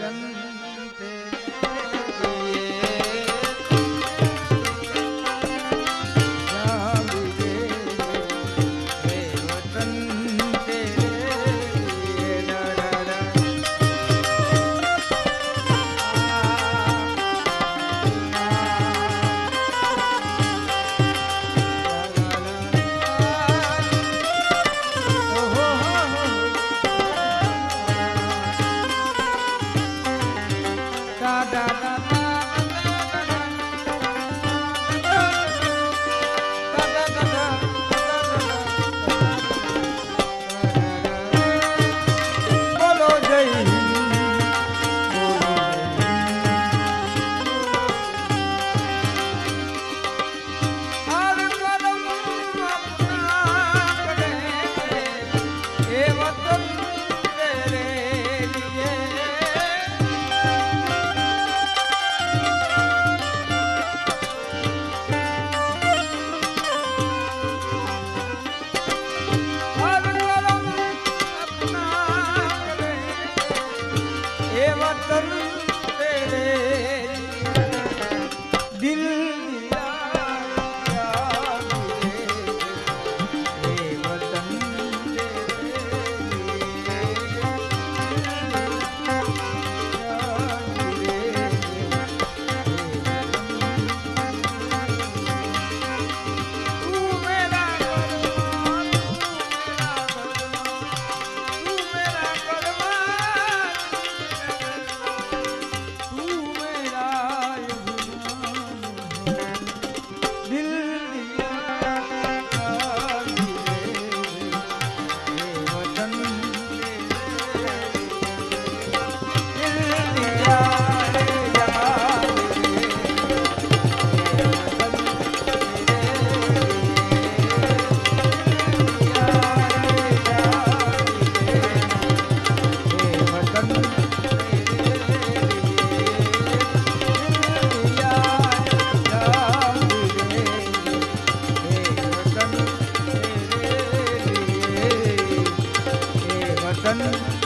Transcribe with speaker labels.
Speaker 1: ಗಂಗ कर तेरे दिल Thank you.